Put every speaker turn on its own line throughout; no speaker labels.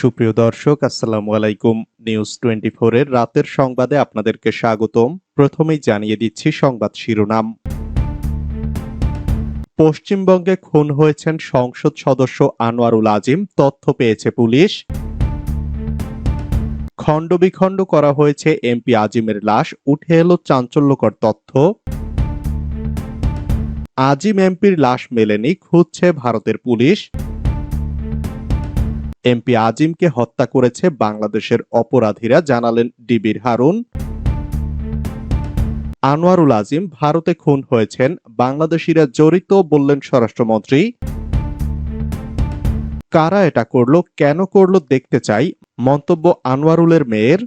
সুপ্রিয় দর্শক, আসসালামু আলাইকুম। নিউজ টোয়েন্টি এর রাতের সংবাদে আপনাদেরকে স্বাগতম। প্রথমেই জানিয়ে দিচ্ছি সংবাদ শিরোনাম। পশ্চিমবঙ্গে খুন হয়েছেন সংসদ সদস্য আনোয়ারুল আজিম, তথ্য পেয়েছে পুলিশ। খণ্ডবিখণ্ড করা হয়েছে এমপি আজিমের লাশ, উঠে এলো চাঞ্চল্যকর তথ্য। আজিম এমপির লাশ মেলেনি, খুঁজছে ভারতের পুলিশ। এমপি আজিমকে হত্যা করেছে বাংলাদেশের অপরাধীরা, জানালেন ডিবির হারুন। আনোয়ারুল আজিম ভারতে খুন হয়েছেন, বাংলাদেশিরা জড়িত বললেন স্বরাষ্ট্রমন্ত্রী। কারা এটা করল, কেন করল দেখতে চাই, মন্তব্য আনোয়ারুলের মেয়ের।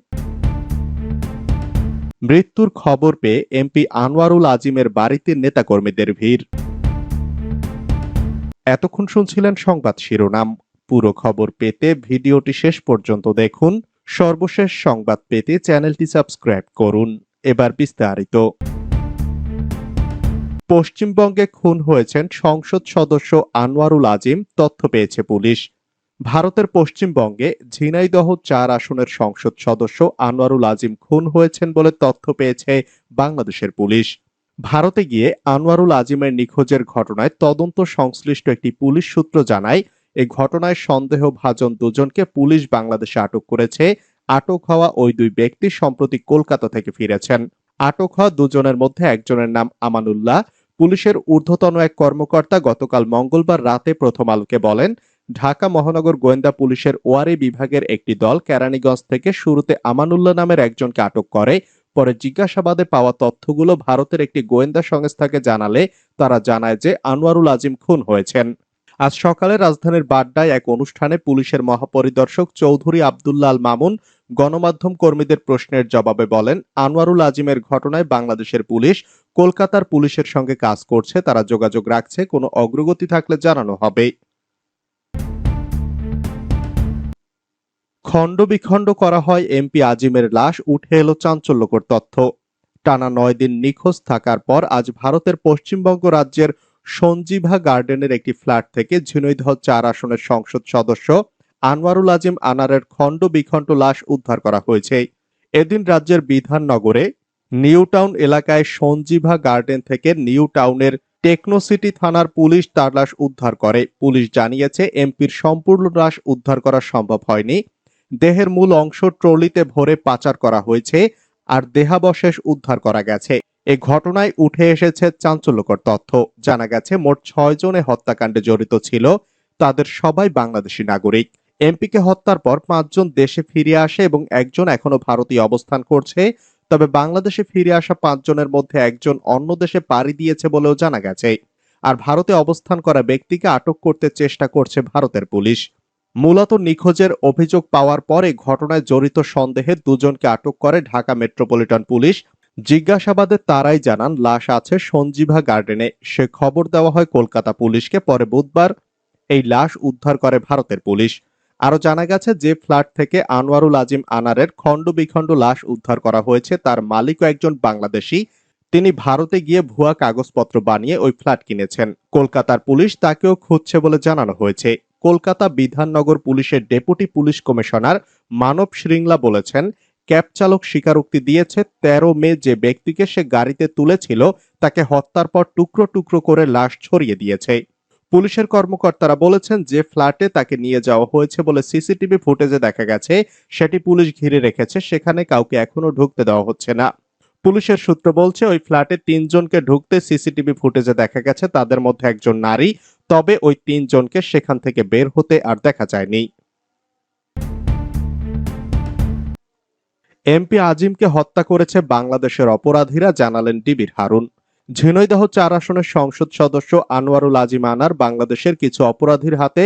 মৃত্যুর খবর পেয়ে এমপি আনোয়ারুল আজিমের বাড়িতে নেতাকর্মীদের ভিড়। এতক্ষণ শুনছিলেন সংবাদ শিরোনাম। পুরো খবর পেতে ভিডিওটি শেষ পর্যন্ত দেখুন। সর্বশেষ সংবাদ পেতে চ্যানেলটি সাবস্ক্রাইব করুন। এবার বিস্তারিত। পশ্চিমবঙ্গে খুন হয়েছেন সংসদ সদস্য আনোয়ারুল আজিম, তথ্য পেয়েছে পুলিশ। ভারতের পশ্চিমবঙ্গে ঝিনাইদহ চার আসনের সংসদ সদস্য আনোয়ারুল আজিম খুন হয়েছেন বলে তথ্য পেয়েছে বাংলাদেশের পুলিশ। ভারতে গিয়ে আনোয়ারুল আজিমের নিখোঁজের ঘটনায় তদন্ত সংশ্লিষ্ট একটি পুলিশ সূত্র জানায় এই ঘটনায় সন্দেহভাজন দুজনকে পুলিশ বাংলাদেশে আটক করেছে। আটক হওয়া ওই দুই ব্যক্তি সম্প্রতি কলকাতা থেকে ফিরেছেন। আটক হওয়া দুজনের মধ্যে একজনের নাম আমানুল্লাহ। পুলিশের ঊর্ধ্বতন এক কর্মকর্তা গতকাল মঙ্গলবার রাতে প্রথম আলোকে বলেন, ঢাকা মহানগর গোয়েন্দা পুলিশের ওয়ারি বিভাগের একটি দল কেরানীগঞ্জ থেকে শুরুতে আমানুল্লাহ নামের একজনকে আটক করে। পরে জিজ্ঞাসাবাদে পাওয়া তথ্যগুলো ভারতের একটি গোয়েন্দা সংস্থাকে জানালে তারা জানায় যে আনোয়ারুল আজিম খুন হয়েছেন। আজ সকালে রাজধানীর বাড্ডায় এক অনুষ্ঠানে পুলিশের মহাপরিদর্শক চৌধুরী আবদুল্লাহ আল মামুন গণমাধ্যম কর্মীদের প্রশ্নের জবাবে বলেন, আনোয়ারুল আজিমের ঘটনায় বাংলাদেশের পুলিশ কলকাতার পুলিশের সঙ্গে কাজ করছে, তারা যোগাযোগ রাখছে, কোনো অগ্রগতি থাকলে জানানো হবে। খণ্ড বিখণ্ড করা হয় এমপি আজিমের লাশ, উঠে এলো চাঞ্চল্যকর তথ্য। টানা নয় দিন নিখোঁজ থাকার পর আজ ভারতের পশ্চিমবঙ্গ রাজ্যের সঞ্জীভা গার্ডেনের একটি ফ্ল্যাট থেকে ঝিনৈদহ চার আসনের সংসদ সদস্য আনোয়ারুল আজিম আনারের খণ্ড বিখণ্ড লাশ উদ্ধার করা হয়েছে। এদিন রাজ্যের বিধাননগরে নিউ টাউন এলাকায় সঞ্জীভা গার্ডেন থেকে নিউ টাউনের টেকনোসিটি থানার পুলিশ তার লাশ উদ্ধার করে। পুলিশ জানিয়েছে, এমপির সম্পূর্ণ লাশ উদ্ধার করা সম্ভব হয়নি। দেহের মূল অংশ ট্রলিতে ভরে পাচার করা হয়েছে আর দেহাবশেষ উদ্ধার করা গেছে। এ ঘটনায় উঠে এসেছে চাঞ্চল্যকর তথ্য। জানা গেছে, মোট ছয় জনে হত্যাকাণ্ডে জড়িত ছিল। তাদের সবাই বাংলাদেশি নাগরিক। এমপিকে হত্যার পর পাঁচজন দেশে ফিরে আসে এবং একজন এখনও ভারতীয় অবস্থান করছে। তবে বাংলাদেশে ফিরে আসা পাঁচজনের মধ্যে একজন অন্য দেশে পাড়ি দিয়েছে বলেও জানা গেছে। আর ভারতে অবস্থান করা ব্যক্তিকে আটক করতে চেষ্টা করছে ভারতের পুলিশ। মূলত নিখোঁজের অভিযোগ পাওয়ার পরে ঘটনায় জড়িত সন্দেহে দুজনকে আটক করে ঢাকা মেট্রোপলিটন পুলিশ জিজ্ঞাসাবাদে তারাই জানান, লাশ আছে সঞ্জীভা গার্ডেনে। সে খবর দেওয়া হয় কলকাতা পুলিশকে। পরে বুধবার এই লাশ উদ্ধার করে ভারতের পুলিশ। আরও জানা গেছে যে ফ্ল্যাট থেকে আনোয়ারুল আজিম আনারের খণ্ড বিখণ্ড লাশ উদ্ধার করা হয়েছে। তার মালিকও একজন বাংলাদেশি। তিনি ভারতে গিয়ে ভুয়া কাগজপত্র বানিয়ে ওই ফ্ল্যাট কিনেছেন। কলকাতার পুলিশ তাকেও খুঁজছে বলে জানানো হয়েছে। কলকাতা বিধাননগর পুলিশের deputy police commissioner Manab Shringla বলেছেন ক্যাব চালক স্বীকারোক্তি দিয়েছে, তেরো মে যে ব্যক্তিকে সে গাড়িতে তুলেছিল, তাকে হত্যার পর টুকরো টুকরো করে লাশ ছড়িয়ে দিয়েছে। পুলিশের কর্মকর্তারা বলেছেন, যে ফ্ল্যাটে তাকে নিয়ে যাওয়া হয়েছে বলে সিসিটিভি ফুটেজে দেখা গেছে, সেটি পুলিশ ঘিরে রেখেছে, সেখানে কাউকে এখনও ঢুকতে দেওয়া হচ্ছে না। পুলিশের সূত্র বলছে, ওই ফ্ল্যাটে তিনজনকে ঢুকতে সিসিটিভি ফুটেজে দেখা গেছে, তাদের মধ্যে একজন নারী, তবে ওই তিনজনকে সেখান থেকে বের হতে আর দেখা যায়নি। এমপি আজিমকে হত্যা করেছে বাংলাদেশের অপরাধীরা, জানালেন ডিবির হারুন। ঝিনৈদহ চার আসনের সংসদ সদস্য আনোয়ারুল আজিম আনার বাংলাদেশের কিছু অপরাধীর হাতে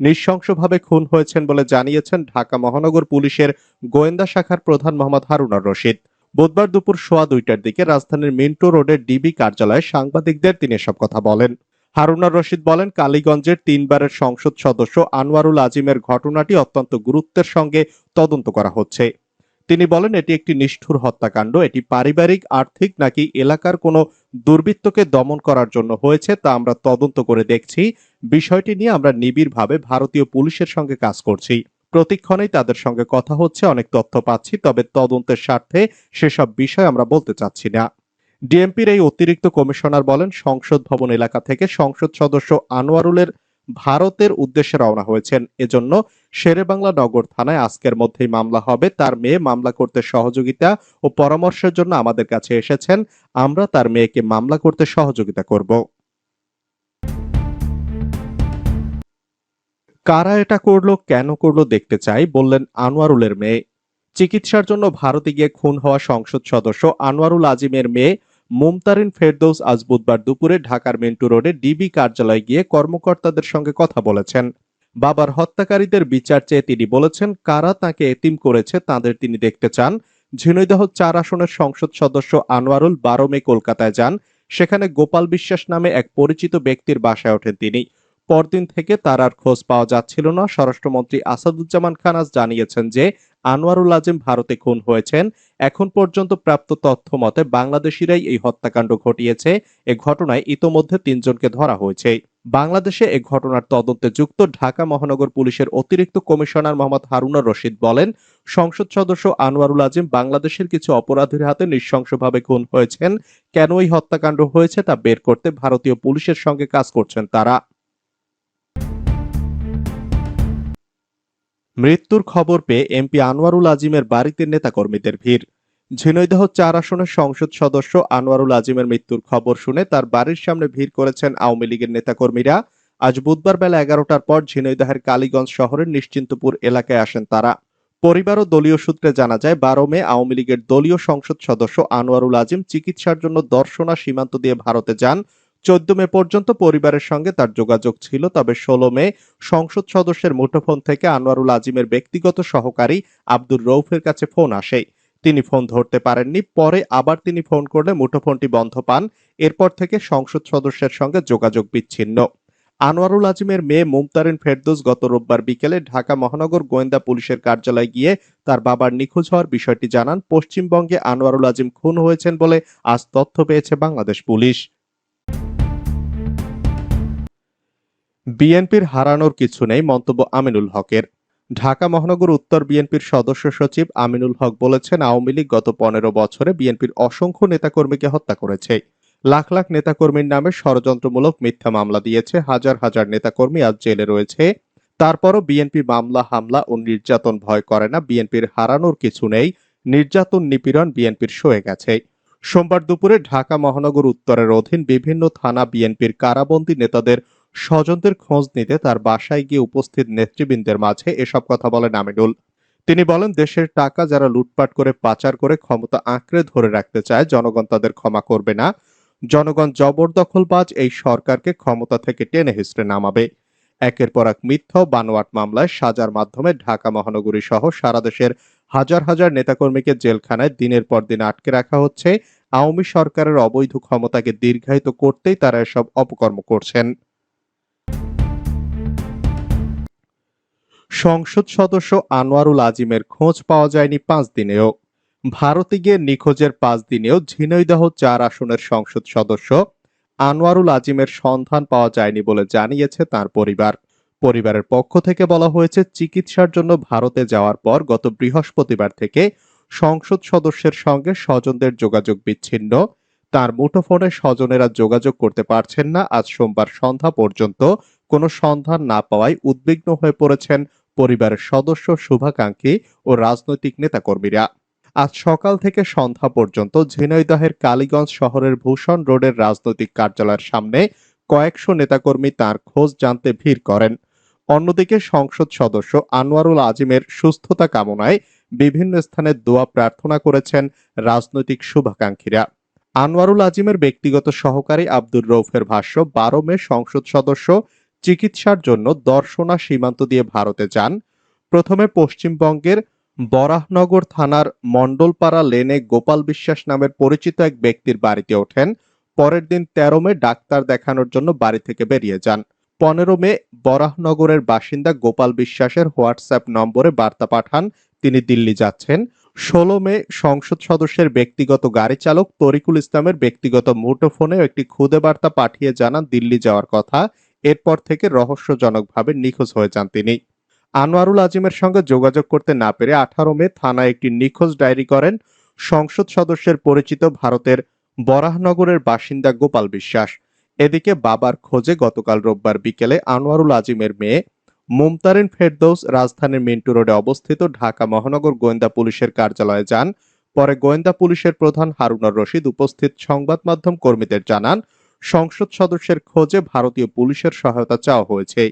নৃশংসভাবে খুন হয়েছেন বলে জানিয়েছেন ঢাকা মহানগর পুলিশের গোয়েন্দা শাখার প্রধান মোহাম্মদ হারুনার রশিদ। বুধবার দুপুর সোয়া দুইটার দিকে রাজধানীর মিন্টো রোডের ডিবি কার্যালয়ে সাংবাদিকদের তিনি এসব কথা বলেন। হারুনার রশিদ বলেন, কালীগঞ্জের তিনবারের সংসদ সদস্য আনোয়ারুল আজিমের ঘটনাটি অত্যন্ত গুরুত্বের সঙ্গে তদন্ত করা হচ্ছে। তিনি বলেন, এটি একটি নিষ্ঠুর হত্যাকাণ্ড। এটি পারিবারিক, আর্থিক নাকি এলাকার কোনো দুর্বৃত্তকে দমন করার জন্য হয়েছে তা আমরা তদন্ত করে দেখছি। বিষয়টি নিয়ে আমরা নিবিড়ভাবে ভারতীয় পুলিশের সঙ্গে কাজ করছি। প্রতিক্ষণেই তাদের সঙ্গে কথা হচ্ছে, অনেক তথ্য পাচ্ছি, তবে তদন্তের স্বার্থে সেসব বিষয় আমরা বলতে চাচ্ছি না। ডিএমপির এই অতিরিক্ত কমিশনার বলেন, সংসদ ভবন এলাকা থেকে সংসদ সদস্য আনোয়ারুলের ভারতের উদ্দেশ্যে রওনা হয়েছেন। এজন্য শেরেবাংলা নগর থানায় আজকের মধ্যেই মামলা হবে। তার মেয়ে মামলা করতে সহযোগিতা ও পরামর্শের জন্য আমাদের কাছে এসেছেন। আমরা তার মেয়েকে মামলা করতে সহযোগিতা করব। কারা এটা করল, কেন করল দেখতে চাই, বললেন আনোয়ারুলের মেয়ে। চিকিৎসার জন্য ভারতে গিয়ে খুন হওয়া সংসদ সদস্য আনোয়ারুল আজিমের মেয়ে মুমতারিন ফেরদৌস আজ বুধবার দুপুরে ঢাকার মিন্টু রোডে ডিবি কার্যালয়ে গিয়ে কর্মকর্তাদের সঙ্গে কথা বলেছেন। বাবার হত্যাকারীদের বিচার চেয়ে তিনি বলেছেন, কারা তাকে এতিম করেছে তাদের তিনি দেখতে চান। ঝিনাইদহ চার আসনের সংসদ সদস্য আনোয়ারুল বারো মে কলকাতায় যান। সেখানে গোপাল বিশ্বাস নামে এক পরিচিত ব্যক্তির বাসায় ওঠেন তিনি। পরদিন থেকে তার আর খোঁজ পাওয়া যাচ্ছিল না। স্বরাষ্ট্রমন্ত্রী আসাদুজ্জামান খান আজ জানিয়েছেন যে, আনোয়ারুল আজিম ভারতে খুন হয়েছেন। এখন পর্যন্ত প্রাপ্ত তথ্য মতে বাংলাদেশিরাই এই হত্যাকাণ্ড ঘটিয়েছে। এ ঘটনায় ইতোমধ্যে তিনজনকে ধরা হয়েছে। বাংলাদেশে এ ঘটনার তদন্তে যুক্ত ঢাকা মহানগর পুলিশের অতিরিক্ত কমিশনার মোহাম্মদ হারুনার রশিদ বলেন, সংসদ সদস্য আনোয়ারুল আজিম বাংলাদেশের কিছু অপরাধীর হাতে নৃশংসভাবে খুন হয়েছেন। কেন এই হত্যাকাণ্ড হয়েছে তা বের করতে ভারতীয় পুলিশের সঙ্গে কাজ করছেন তারা। মৃত্যুর খবর পেয়ে এমপি আনোয়ারুল আজিমের বাড়িতে নেতাকর্মীদের ভিড়। ঝিনাইদহ চার আসনের সংসদ সদস্য আনোয়ারুল আজিমের মৃত্যুর খবর শুনে তার বাড়ির সামনে ভিড় করেছেন আওয়ামী লীগের নেতাকর্মীরা। আজ বুধবার বেলা এগারোটার পর ঝিনাইদহের কালীগঞ্জ শহরের নিশ্চিন্তপুর এলাকায় আসেন তারা। পরিবার ও দলীয় সূত্রে জানা যায়, বারো মে আওয়ামী লীগের দলীয় সংসদ সদস্য আনোয়ারুল আজিম চিকিৎসার জন্য দর্শনা সীমান্ত দিয়ে ভারতে যান। চোদ্দ মে পর্যন্ত পরিবারের সঙ্গে তার যোগাযোগ ছিল, তবে ষোলো মে সংসদ সদস্যের মুঠোফোন থেকে আনোয়ারুল আজিমের ব্যক্তিগত সহকারী আব্দুর রৌফের কাছে ফোন আসে। তিনি ফোন ধরতে পারেননি। পরে আবার তিনি ফোন করলে মুঠোফোনটি বন্ধ পান। এরপর থেকে সংসদ সদস্যের সঙ্গে যোগাযোগ বিচ্ছিন্ন। আনোয়ারুল আজিমের মেয়ে মুমতারিন ফেরদৌস গত রোববার বিকেলে ঢাকা মহানগর গোয়েন্দা পুলিশের কার্যালয়ে গিয়ে তার বাবার নিখোঁজ হওয়ার বিষয়টি জানান। পশ্চিমবঙ্গে আনোয়ারুল আজিম খুন হয়েছেন বলে আজ তথ্য পেয়েছে বাংলাদেশ পুলিশ। বিএনপির হারানোর কিছু নেই মন্তব্য আমিনুল হকের। ঢাকা মহানগর উত্তর বিএনপির সদস্য সচিব আমিনুল হক বলেছেন, আওয়ামী লীগ গত পনেরো বছরে বিএনপির অসংখ্য নেতাকর্মীকে হত্যা করেছে। লাখ লাখ নেতাকর্মীর নামে ষড়যন্ত্রমূলক মিথ্যা মামলা দিয়েছে, হাজার হাজার নেতাকর্মী আজ জেলে রয়েছে। তারপরও বিএনপি মামলা, হামলা ও নির্যাতন ভয় করে না, বিএনপির হারানোর কিছু নেই, নির্যাতন নিপীড়ন বিএনপির সয়ে গেছে। সোমবার দুপুরে ঢাকা মহানগর উত্তরের অধীন বিভিন্ন থানা বিএনপির কারাবন্দী নেতাদের স্বজনদের খোঁজ নিতে তার বাসায় গিয়ে উপস্থিত নেতৃবৃন্দের মাঝে এসব কথা বলেন আমিনুল। তিনি বলেন, দেশের টাকা যারা লুটপাট করে, পাচার করে ক্ষমতা আঁকড়ে ধরে রাখতে চায়, জনগণ তাদের ক্ষমা করবে না। জনগণ জবরদখলবাজ এই সরকারকে ক্ষমতা থেকে টেনে হিসড়ে নামাবে। একের পর এক মিথ্যা বানোয়াট মামলায় সাজার মাধ্যমে ঢাকা মহানগরী সহ সারা দেশের হাজার হাজার নেতাকর্মীকে জেলখানায় দিনের পর দিন আটকে রাখা হচ্ছে। আওয়ামী সরকারের অবৈধ ক্ষমতাকে দীর্ঘায়িত করতেই তারা এসব অপকর্ম করছেন। সংসদ সদস্য আনোয়ারুল আজিমের খোঁজ পাওয়া যায়নি পাঁচ দিনেও। ভারতে গিয়ে নিখোঁজের পাঁচ দিনেও ঝিনাইদহ চার আসনের সংসদ সদস্য আনোয়ারুল আজিমের সন্ধান পাওয়া যায়নি বলে জানিয়েছে তার পরিবার। পরিবারের পক্ষ থেকে বলা হয়েছে, চিকিৎসার জন্য ভারতে যাওয়ার পর গত বৃহস্পতিবার থেকে সংসদ সদস্যের সঙ্গে স্বজনদের যোগাযোগ বিচ্ছিন্ন। তার মুঠোফোনে স্বজনেরা যোগাযোগ করতে পারছেন না। আজ সোমবার সন্ধ্যা পর্যন্ত কোনো সন্ধান না পাওয়ায় উদ্বিগ্ন হয়ে পড়েছেন পরিবারের সদস্য শুভাকাঙ্ক্ষী ও রাজনৈতিক নেতাকর্মীরা। আজ সকাল থেকে সন্ধ্যা পর্যন্ত ঝিনাইদহের কালীগঞ্জ শহরের ভূষণ রোডের রাজনৈতিক কার্যালয়ের সামনে কয়েকশো নেতাকর্মী তার খোঁজ জানতে ভিড় করেন। অন্যদিকে সংসদ সদস্য আনোয়ারুল আজিমের সুস্থতা কামনায় বিভিন্ন স্থানে দোয়া প্রার্থনা করেছেন রাজনৈতিক শুভাকাঙ্ক্ষীরা। আনোয়ারুল আজিমের ব্যক্তিগত সহকারী আব্দুর রৌফের ভাষ্য, বারো মে সংসদ সদস্য চিকিৎসার জন্য দর্শনা সীমান্ত দিয়ে ভারতে যান। প্রথমে পশ্চিমবঙ্গের বরাহনগর থানার মণ্ডলপাড়া লেনে গোপাল বিশ্বাস নামের পরিচিত এক ব্যক্তির বাড়িতে ওঠেন। পরের দিন তেরো মে ডাক্তার দেখানোর জন্য বাড়ি থেকে বেরিয়ে যান। পনেরো মে বরাহনগরের বাসিন্দা গোপাল বিশ্বাসের হোয়াটসঅ্যাপ নম্বরে বার্তা পাঠান, তিনি দিল্লি যাচ্ছেন। ষোলো মে সংসদ সদস্যের ব্যক্তিগত গাড়ি চালক তরিকুল ইসলামের ব্যক্তিগত মুঠোফোনেও একটি খুদে বার্তা পাঠিয়ে জানান দিল্লি যাওয়ার কথা। এরপর থেকে রহস্যজনকভাবে নিখোঁজ হয়ে যান তিনি। আনোয়ারুল আজিমের সঙ্গে যোগাযোগ করতে না পেরে আঠারো মে থানায় একটি নিখোঁজ ডায়েরি করেন সংসদ সদস্যের পরিচিত ভারতের বরাহনগরের বাসিন্দা গোপাল বিশ্বাস। এদিকে বাবার খোঁজে গতকাল রোববার বিকেলে আনোয়ারুল আজিমের মেয়ে মুমতারিন ফেরদৌস রাজধানীর মিন্টু রোডে অবস্থিত ঢাকা মহানগর গোয়েন্দা পুলিশের কার্যালয়ে যান। পরে গোয়েন্দা পুলিশের প্রধান হারুনার রশিদ উপস্থিত সংবাদ মাধ্যম কর্মীদের জানান সংসদ সদস্যের খোঁজে ভারতীয় পুলিশের সহায়তা চাওয়া হয়েছে।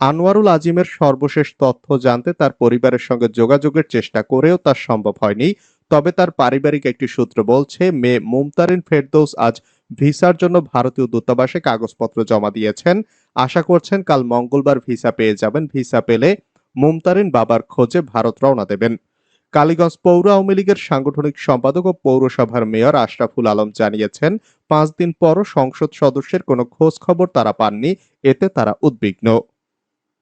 আনোয়ারুল আজিমের সর্বশেষ তথ্য জানতে তার পরিবারের সঙ্গে যোগাযোগের চেষ্টা করেও তা সম্ভব হয়নি। তবে তার পারিবারিক একটি সূত্র বলছে, মেয়ে মুমতারিন ফেরদৌস আজ ভিসার জন্য ভারতীয় দূতাবাসে কাগজপত্র জমা দিয়েছেন। আশা করছেন কাল মঙ্গলবার ভিসা পেয়ে যাবেন। ভিসা পেলে মুমতারিন বাবার খোঁজে ভারত রওনা দেবেন। কালীগঞ্জ পৌর আওয়ামী লীগের সাংগঠনিক সম্পাদক ও পৌরসভার মেয়র আশরাফুল আলম জানিয়েছেন, পাঁচ দিন পরও সংসদ সদস্যের কোনো খোঁজ খবর তারা পাননি, এতে তারা উদ্বিগ্ন।